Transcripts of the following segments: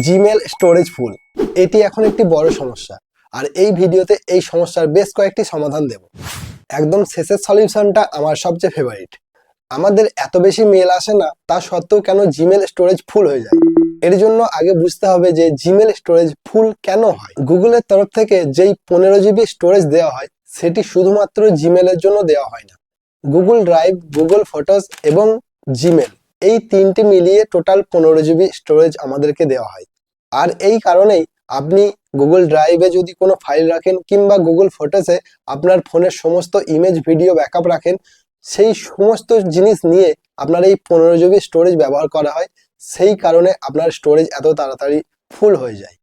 Gmail storage full এটি এখন একটি বড় সমস্যা। আর এই ভিডিওতে এই সমস্যার বেশ কয়েকটি সমাধান দেব। একদম শেষের সলিউশনটা আমার সবচেয়ে ফেভারিট আমাদের এত বেশি মেল আসে না, তা সত্ত্বেও কেন জিমেল স্টোরেজ ফুল হয়ে যায়? এর জন্য আগে বুঝতে হবে যে জিমেল স্টোরেজ ফুল কেন হয়? গুগলের তরফ থেকে যেই পনেরো জিবি স্টোরেজ দেওয়া হয়, সেটি শুধুমাত্র জিমেলের জন্য দেওয়া হয় না। গুগল ড্রাইভ গুগল ফটোস এবং জিমেল এই তিনটি মিলিয়ে টোটাল পনেরো জিবি স্টোরেজ আমাদেরকে দেওয়া হয়। আর এই কারণেই আপনি গুগল ড্রাইভে যদি কোনো ফাইল রাখেন কিংবা গুগল ফটোসে আপনার ফোনের সমস্ত ইমেজ ভিডিও ব্যাকআপ রাখেন, সেই সমস্ত জিনিস নিয়ে আপনার এই পনেরো জিবি স্টোরেজ ব্যবহার করা হয়। সেই কারণে আপনার স্টোরেজ এত তাড়াতাড়ি ফুল হয়ে যায়।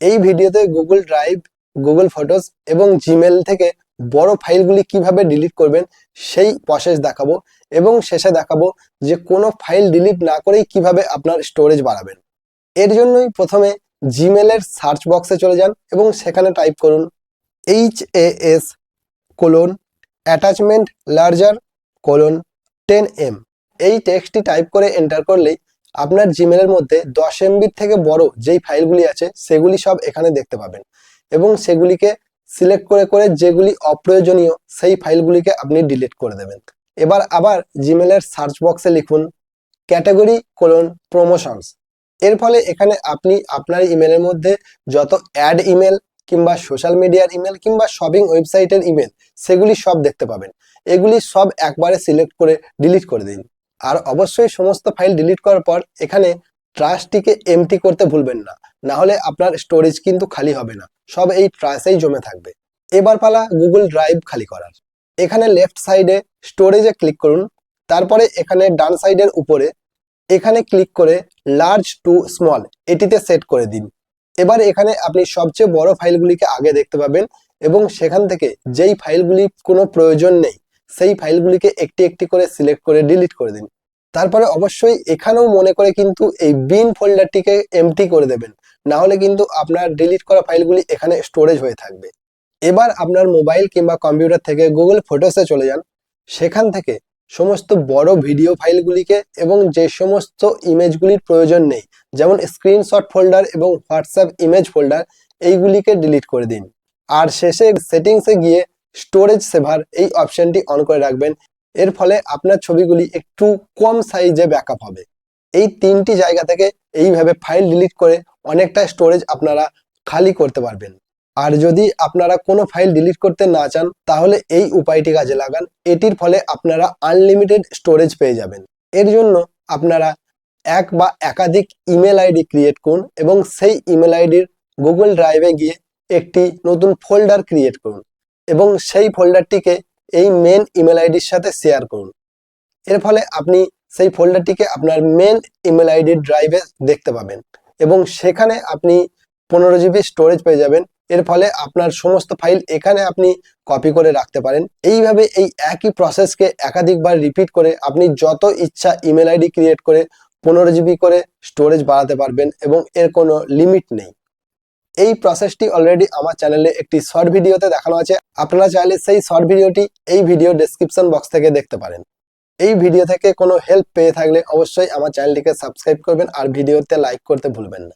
এই ভিডিওতে গুগল ড্রাইভ গুগল ফটোস এবং জিমেল থেকে বড় ফাইলগুলি কীভাবে ডিলিট করবেন, সেই প্রসেস দেখাবো এবং শেষে দেখাবো যে কোনো ফাইল ডিলিট না করেই কীভাবে আপনার স্টোরেজ বাড়াবেন। এর জন্যই প্রথমে জিমেলের সার্চ বক্সে চলে যান এবং সেখানে টাইপ করুন H A S colon attachment larger colon ten M এই টেক্সটটি টাইপ করে এন্টার করলেই আপনার জিমেলের মধ্যে দশ এমবির থেকে বড় যেই ফাইলগুলি আছে, সেগুলি সব এখানে দেখতে পাবেন এবং সেগুলিকে সিলেক্ট করে করে যেগুলি অপ্রয়োজনীয়, সেই ফাইলগুলিকে আপনি ডিলিট করে দেবেন। এবার আবার জিমেলের সার্চ বক্সে লিখুন ক্যাটাগরি কোলন প্রমোশনস এর ফলে এখানে আপনি আপনার ইমেলের মধ্যে যত অ্যাড ইমেল কিংবা সোশ্যাল মিডিয়ার ইমেল কিংবা শপিং ওয়েবসাইটের ইমেল সেগুলি সব দেখতে পাবেন। এগুলি সব একবারে সিলেক্ট করে ডিলিট করে দিন। আর অবশ্যই সমস্ত ফাইল ডিলিট করার পর এখানে ট্রাস্টটিকে এমটি করতে ভুলবেন না। না হলে আপনার স্টোরেজ কিন্তু খালি হবে না। সব এই ট্রাশেই জমে থাকবে। এবার পালা গুগল ড্রাইভ খালি করার। এখানে লেফট সাইডে স্টোরেজে ক্লিক করুন। তারপরে এখানে ডান সাইডের উপরে এখানে ক্লিক করে লার্জ টু স্মল এটিতে সেট করে দিন। এবার এখানে আপনি সবচেয়ে বড় ফাইলগুলিকে আগে দেখতে পাবেন এবং সেখান থেকে যেই ফাইলগুলি কোনো প্রয়োজন নেই, সেই ফাইলগুলিকে একটি একটি করে সিলেক্ট করে ডিলিট করে দিন। তারপরে অবশ্যই এখানেও মনে করে কিন্তু এই বিন ফোল্ডারটিকে এমটি করে দেবেন। না হলে কিন্তু আপনার ডিলিট করা ফাইলগুলি এখানে স্টোরেজ হয়ে থাকবে। এবার আপনার মোবাইল কিংবা কম্পিউটার থেকে গুগল ফটোসে চলে যান। সেখান থেকে সমস্ত বড় ভিডিও ফাইলগুলিকে এবং যে সমস্ত ইমেজগুলির প্রয়োজন নেই, যেমন স্ক্রিনশট ফোল্ডার এবং হোয়াটসঅ্যাপ ইমেজ ফোল্ডার এইগুলিকে ডিলিট করে দিন। আর শেষে সেটিংসে গিয়ে স্টোরেজ সেভার এই অপশনটি অন করে রাখবেন। এর ফলে আপনার ছবিগুলি একটু কম সাইজে ব্যাকআপ হবে। এই তিনটি জায়গা থেকে এইভাবে ফাইল ডিলিট করে অনেকটা স্টোরেজ আপনারা খালি করতে পারবেন। আর যদি আপনারা কোনো ফাইল ডিলিট করতে না চান, তাহলে এই উপায়টি কাজে লাগান। এটির ফলে আপনারা আনলিমিটেড স্টোরেজ পেয়ে যাবেন। এর জন্য আপনারা এক বা একাধিক ইমেল আইডি ক্রিয়েট করুন এবং সেই ইমেল আইডির গুগল ড্রাইভে গিয়ে একটি নতুন ফোল্ডার ক্রিয়েট করুন এবং সেই ফোল্ডারটিকে এই মেন ইমেল আইডির সাথে শেয়ার করুন। এর ফলে আপনি সেই ফোল্ডারটিকে আপনার মেন ইমেল আইডির ড্রাইভে দেখতে পাবেন। এবং সেখানে আপনি পনেরো জিবি স্টোরেজ পেয়ে যাবেন। এর ফলে আপনার সমস্ত ফাইল এখানে আপনি কপি করে রাখতে পারেন। এইভাবে এই একই প্রসেসকে একাধিকবার রিপিট করে আপনি যত ইচ্ছা ইমেল আইডি ক্রিয়েট করে পনেরো জিবি করে স্টোরেজ বাড়াতে পারবেন এবং এর কোনো লিমিট নেই। এই প্রসেসটি অলরেডি আমার চ্যানেলে একটি শর্ট ভিডিওতে দেখানো আছে। আপনারা চাইলে সেই শর্ট ভিডিওটি এই ভিডিও ডেসক্রিপশন বক্স থেকে দেখতে পারেন। এই ভিডিও থেকে কোনো হেল্প পেয়ে থাকলে অবশ্যই আমার চ্যানেলটিকে সাবস্ক্রাইব করবেন আর ভিডিওতে লাইক করতে ভুলবেন না।